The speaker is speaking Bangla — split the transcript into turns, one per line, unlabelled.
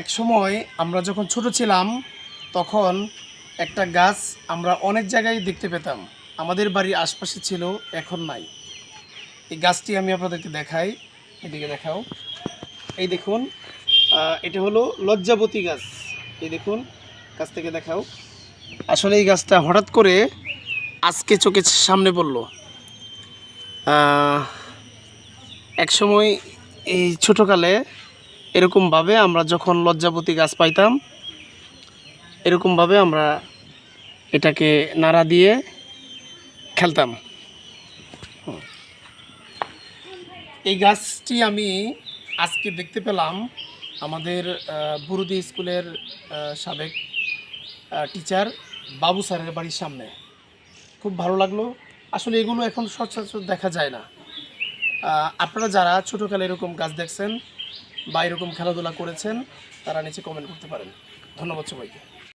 এক সময় আমরা যখন ছোট ছিলাম, তখন একটা গাছ আমরা অনেক জায়গায় দেখতে পেতাম। আমাদের বাড়ির আশপাশে ছিল, এখন নাই। এই গাছটি আমি আপনাদেরকে দেখাই। এদিকে দেখাও। এই দেখুন এটা হলো লজ্জাবতী গাছ। এই দেখুন, গাছ থেকে দেখাও। আসলে এই গাছটা হঠাৎ করে আজকে চোখের সামনে পড়ল। এক সময় এই ছোটোকালে এরকমভাবে আমরা যখন লজ্জাবতী গাছ পাইতাম, এরকমভাবে আমরা এটাকে নাড়া দিয়ে খেলতাম। এই গাছটি আমি আজকে দেখতে পেলাম আমাদের বুরুদি স্কুলের সাবেক টিচার বাবু স্যারের বাড়ির সামনে। খুব ভালো লাগল। আসলে এগুলো এখন সচরাচর দেখা যায় না। আপনারা যারা ছোটোকালে এরকম গাছ দেখছেন বা এরকম খেলাধুলা করেছেন তারা নিচে কমেন্ট করতে পারেন। ধন্যবাদ সবাইকে।